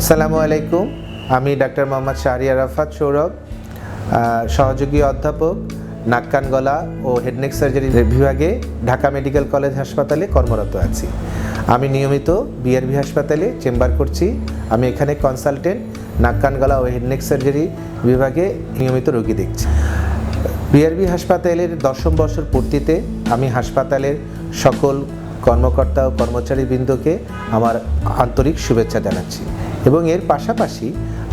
আসসালামু আলাইকুম। আমি ডাক্তার মোহাম্মদ শাহরিয়া রাফাত সৌরভ সহযোগী অধ্যাপক নাক কান গলা ও হেডনেক সার্জারি বিভাগে ঢাকা মেডিকেল কলেজ হাসপাতালে কর্মরত আছি। আমি নিয়মিত বিআরবি হাসপাতালে চেম্বার করছি। আমি এখানে কনসালটেন্ট নাক কান গলা ও হেডনেক সার্জারি বিভাগে নিয়মিত রোগী দেখছি। বিআরবি হাসপাতালের দশম বছর পূর্তিতে আমি হাসপাতালের সকল কর্মকর্তা ও কর্মচারীবৃন্দকে আমার আন্তরিক শুভেচ্ছা জানাচ্ছি। এবং এর পাশাপাশি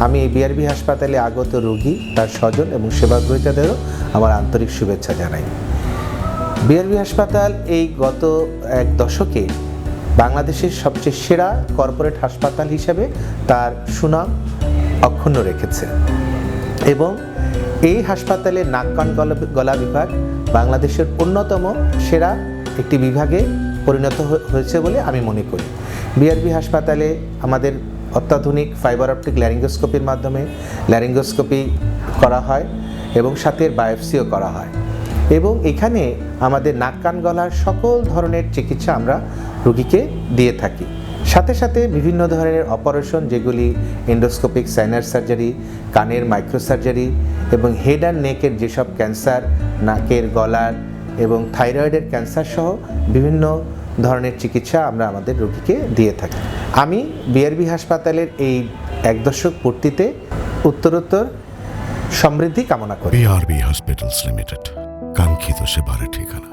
আমি বিআরবি হাসপাতালে আগত রোগী, তার স্বজন এবং সেবাগ্রহীতাদেরও আমার আন্তরিক শুভেচ্ছা জানাই। বিআরবি হাসপাতাল এই গত এক দশকে বাংলাদেশের সবচেয়ে সেরা কর্পোরেট হাসপাতাল হিসেবে তার সুনাম অক্ষুণ্ণ রেখেছে এবং এই হাসপাতালে নাক, কান গলা গলা বিভাগ বাংলাদেশের অন্যতম সেরা একটি বিভাগে পরিণত হয়েছে বলে আমি মনে করি। বিআরবি হাসপাতালে আমাদের অত্যাধুনিক ফাইবার অপটিক ল্যারিঙ্গোস্কোপির মাধ্যমে ল্যারিঙ্গোস্কোপি করা হয় এবং সাথে বায়োপসিও করা হয়। এবং এখানে আমাদের নাক, কান, গলার সকল ধরনের চিকিৎসা আমরা রুগীকে দিয়ে থাকি। সাথে সাথে বিভিন্ন ধরনের অপারেশন যেগুলি এন্ডোস্কোপিক সাইনার সার্জারি কানের মাইক্রো সার্জারি এবং হেড অ্যান্ড নেকের যেসব ক্যান্সার নাকের, গলার এবং থাইরয়েডের ক্যান্সার সহ বিভিন্ন ধরনের চিকিৎসা আমরা আমাদের রোগীকে দিয়ে থাকি। আমি বিআরবি হাসপাতালের এই এক দশক পূর্তিতে উত্তরোত্তর সমৃদ্ধি কামনা করি। বিআরবি হসপিটালস লিমিটেড, কাঙ্ক্ষিত সেবার ঠিকানা।